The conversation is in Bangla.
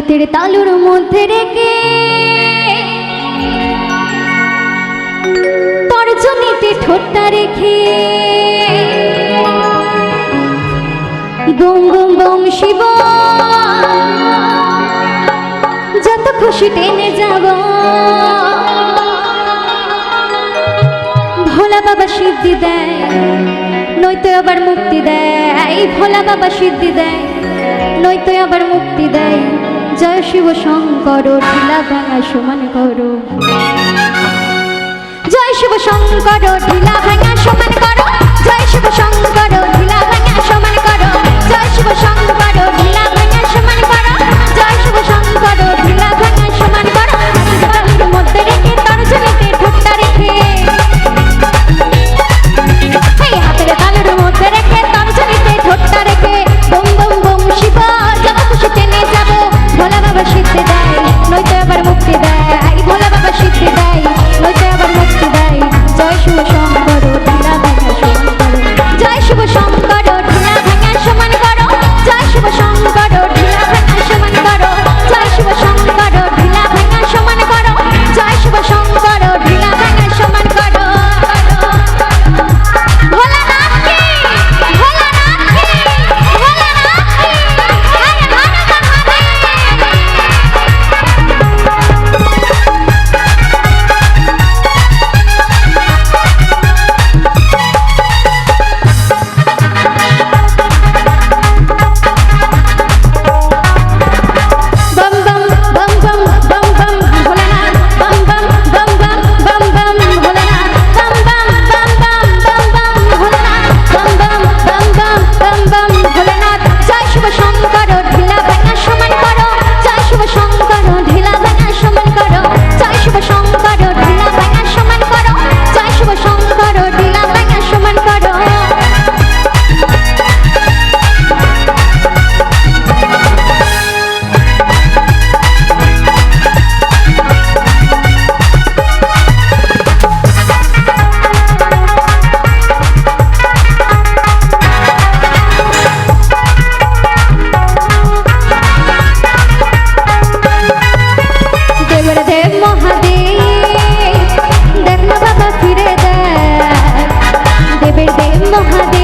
হাতের তালুর মধ্যে রেখে তর্জনীতে ঠোঁটটা রেখে গুম গুম গুম শিব। যত খুশি টেনে যাব। ভোলা বাবা সিদ্ধি দেয়, নয়তো আবার মুক্তি দেয়। ভোলা বাবা সিদ্ধি দেয়, নয়তো আবার মুক্তি দেয়। শিব শঙ্কর ঢিলা ভাঙা সমান করো। জয় শিব শঙ্কর ঢিলা ভাঙা Lâu